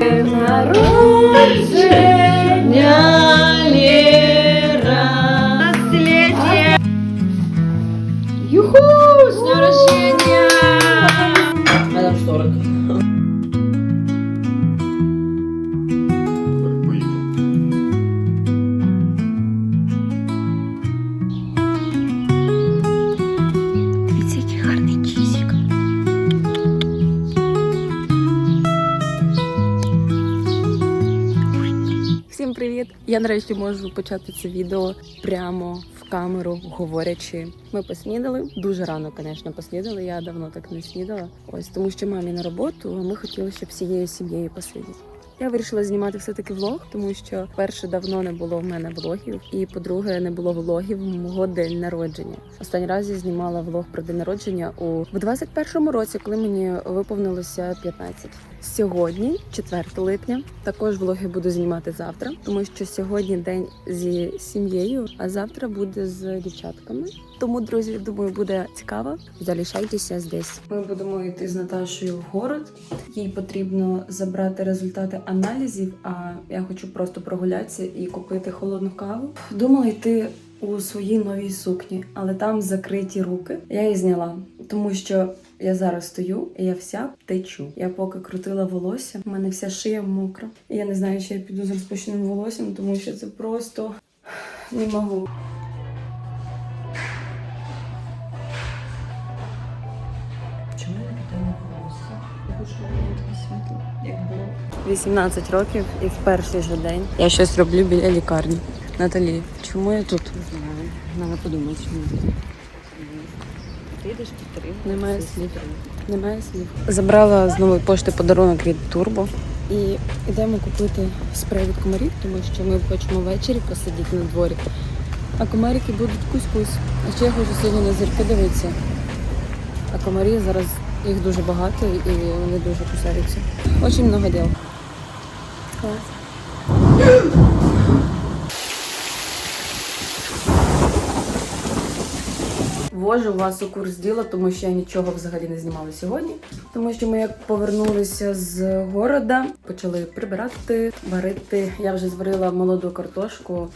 Народження Я нарешті можу почати це відео прямо в камеру, говорячи. Ми поснідали дуже рано, звісно, поснідали. Я давно так не снідала. Ось тому, що мамі на роботу. А ми хотіли, щоб всією сім'єю посидіти. Я вирішила знімати все-таки влог, тому що перше давно не було в мене влогів, і по-друге, не було влогів мого день народження. Останній раз я знімала влог про день народження у в 21-му році, коли мені виповнилося 15. Сьогодні, 4 липня, також влоги буду знімати завтра, тому що сьогодні день зі сім'єю, а завтра буде з дівчатками. Тому, друзі, думаю, буде цікаво. Залишайтеся здесь. Ми будемо йти з Наташою в город. Їй потрібно забрати результати аналізів. А я хочу просто прогулятися і купити холодну каву. Думала йти у своїй новій сукні, але там закриті руки. Я її зняла, тому що я зараз стою і я вся течу. Я поки крутила волосся, в мене вся шия мокра. І я не знаю, чи я піду з розпущеним волоссям, тому що це просто не можу. Я було таке світло, як було. 18 років і в перший же день я щось роблю біля лікарні. Наталі, чому я тут? Не знаю. Треба подумати, чому. Ти йдеш. Немає слів. Немає слів. Забрала з нової пошти подарунок від Турбо. І йдемо купити спрей від комарів, тому що ми хочемо ввечері посидіти на дворі. А комарики будуть кусь-кусь. А ще я хочу сьогодні на зірки дивитися. А комарі зараз їх дуже багато і вони дуже кусаються. Очень много дел. Клас. Ввожу вас у курс діла, тому що я нічого взагалі не знімала сьогодні. Тому що ми як повернулися з города, почали прибирати, варити. Я вже зварила молоду картошку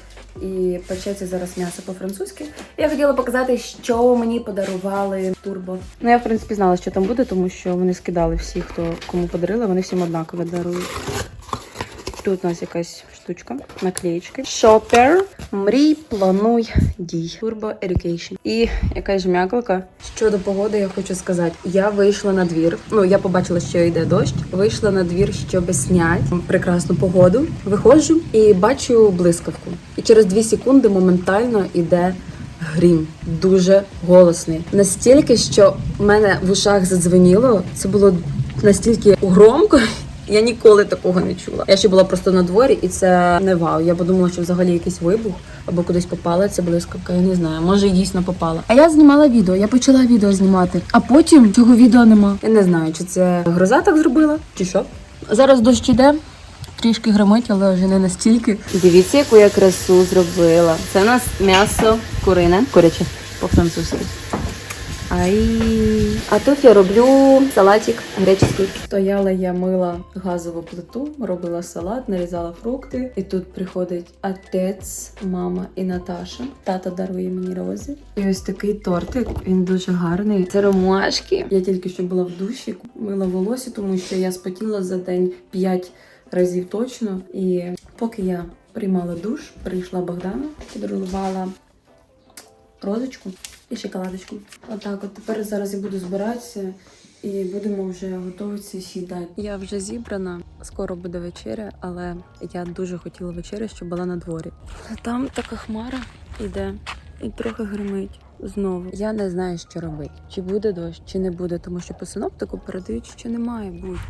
і печеться зараз м'ясо по-французьки. Я хотіла показати, що мені подарували турбо. Ну я в принципі знала, що там буде, тому що вони скидали всі, хто кому подарила, вони всім однаково дарують. Тут у нас якась штучка, наклеєчки. Шопер. Мрій, плануй, дій. Turbo Education. І якась жмякалка. Щодо погоди, я хочу сказати, я вийшла на двір. Ну, я побачила, що йде дощ. Вийшла на двір, щоб зняти прекрасну погоду. Виходжу і бачу блискавку. І через 2 секунди моментально іде грім. Дуже голосний. Настільки, що в мене в ушах задзвеніло. Це було настільки громко. Я ніколи такого не чула. Я ще була просто на дворі, і це не вау. Я подумала, що взагалі якийсь вибух або кудись попала ця блискавка. Я не знаю, може дійсно попала. А я знімала відео, я почала відео знімати, а потім цього відео нема. Я не знаю, чи це гроза так зробила, чи що. Зараз дощ іде. Трішки гримить, але вже не настільки. Дивіться, яку я красу зробила. Це у нас м'ясо курине, куряче по-французьки. Ай. А тут я роблю салатик греческий. Стояла я мила газову плиту, робила салат, нарізала фрукти. І тут приходить отець, мама і Наташа. Тата дарує мені рози. І ось такий тортик. Він дуже гарний. Це ромашки. Я тільки що була в душі, мила волосся, тому що я спотіла за день 5 разів точно. І поки я приймала душ, прийшла Богдана, подарувала розочку і шоколадочку. Отак, от тепер зараз я буду збиратися і будемо вже готуватися сідати. Я вже зібрана, скоро буде вечеря, але я дуже хотіла вечеря, щоб була на дворі. Там така хмара іде і трохи гримить. Знову я не знаю, що робити. Чи буде дощ, чи не буде, тому що по синоптику передають, що не має бути.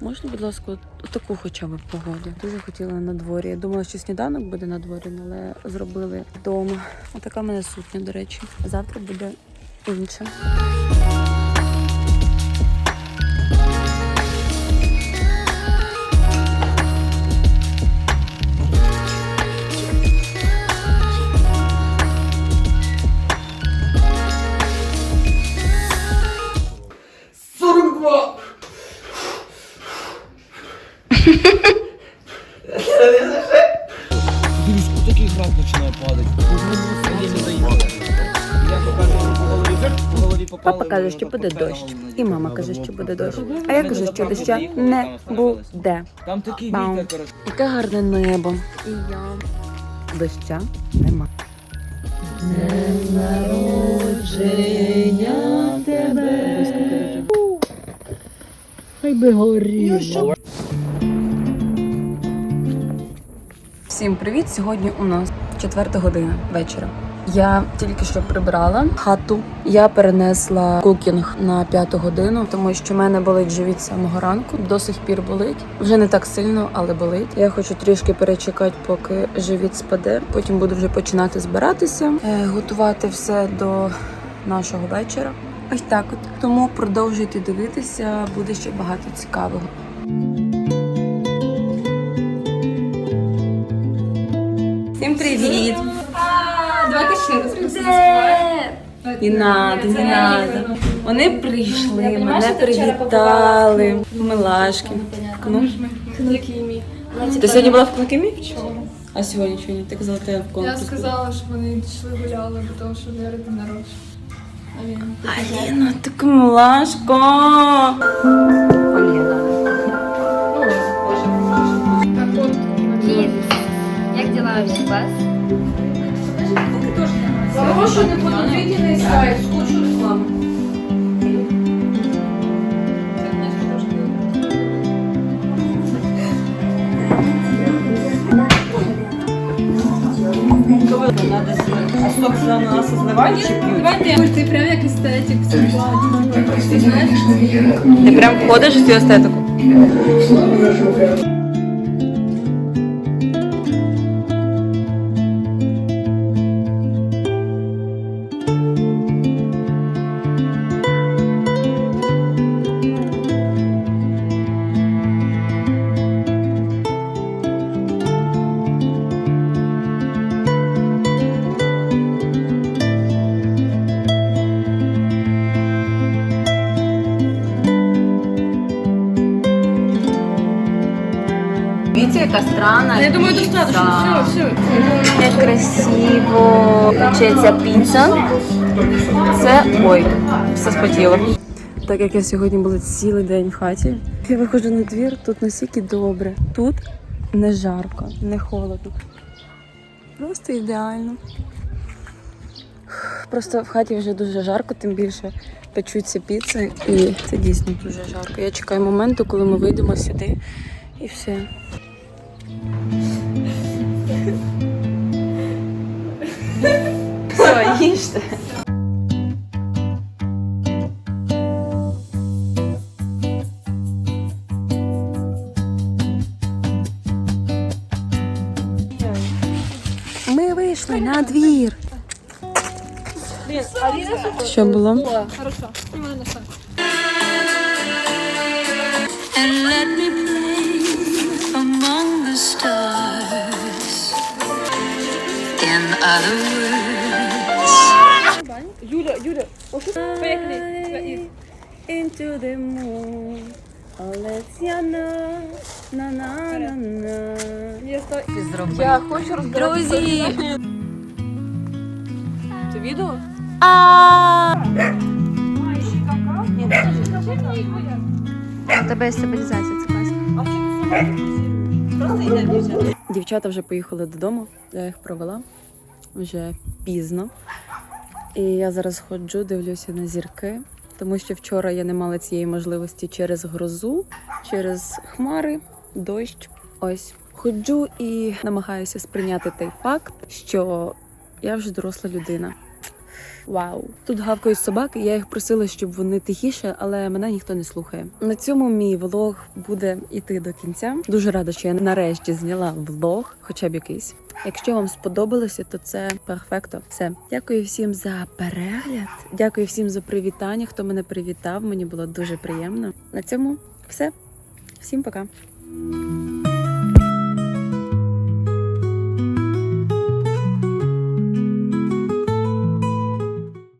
Можна, будь ласка, таку хоча б погоду. Дуже хотіла на дворі. Я думала, що сніданок буде на дворі, але зробили вдома. Отака в мене сукня, до речі. Завтра буде інша. Папа каже, що буде дощ, і мама каже, що буде дощ. А я кажу, що доща не буде. Там такий вітер. Яке гарне небо. І я. Доща нема. народження тебе. Хай би горіло. Всім привіт! Сьогодні у нас четверта година вечора. Я тільки що прибрала хату. Я перенесла кукінг на п'яту годину, тому що в мене болить живіт з самого ранку. До сих пір болить. Вже не так сильно, але болить. Я хочу трішки перечекати, поки живіт спаде. Потім буду вже починати збиратися, е, готувати все до нашого вечора. Ось так от. Тому продовжуйте дивитися, буде ще багато цікавого. Всім привіт! Давайте ще раз просто Не надо, не надо. Вони прийшли, мене привітали. Милашки. Ну, ти сьогодні була в Кнакимі? А сьогодні чого ні? Ти казала, ти в Я сказала, що вони йшли гуляли, бо того, що Віра день народження. Аліна, така милашка. так. Привет. Як дела у вас? Що не подвідений сайт, кучу реклами. А сок нас зливають? Ти прям як естетик в цьому плані. Ти знаєш? Ти прям входиш в цю естетику? Дивіться, яка. Я думаю, достатньо. Все, все. Як красиво печеться піца. Це ой, все спотіло. Так як я сьогодні була цілий день в хаті, я виходжу на двір, тут настільки добре. Тут не жарко, не холодно. Просто ідеально. Просто в хаті вже дуже жарко, тим більше печуться піци, і це дійсно дуже жарко. Я чекаю моменту, коли ми вийдемо сюди і все. Їжте. Ми вийшли на двір. Що було? Хорошо. And let me play among the stars. In other words, Юля, Юля, поїхали. Into the moon. Know. На на на на. Я хочу розбиратися. Друзі! Це відео? У тебе є стабілізація, це класно. Дівчата вже поїхали додому, я їх провела вже пізно. І я зараз ходжу, дивлюся на зірки, тому що вчора я не мала цієї можливості через грозу, через хмари, дощ. Ось ходжу і намагаюся сприйняти той факт, що я вже доросла людина. Вау! Тут гавкають собаки. Я їх просила, щоб вони тихіше, але мене ніхто не слухає. На цьому мій влог буде іти до кінця. Дуже рада, що я нарешті зняла влог, хоча б якийсь. Якщо вам сподобалося, то це перфекто. Все. Дякую всім за перегляд. Дякую всім за привітання. Хто мене привітав, мені було дуже приємно. На цьому все. Всім пока.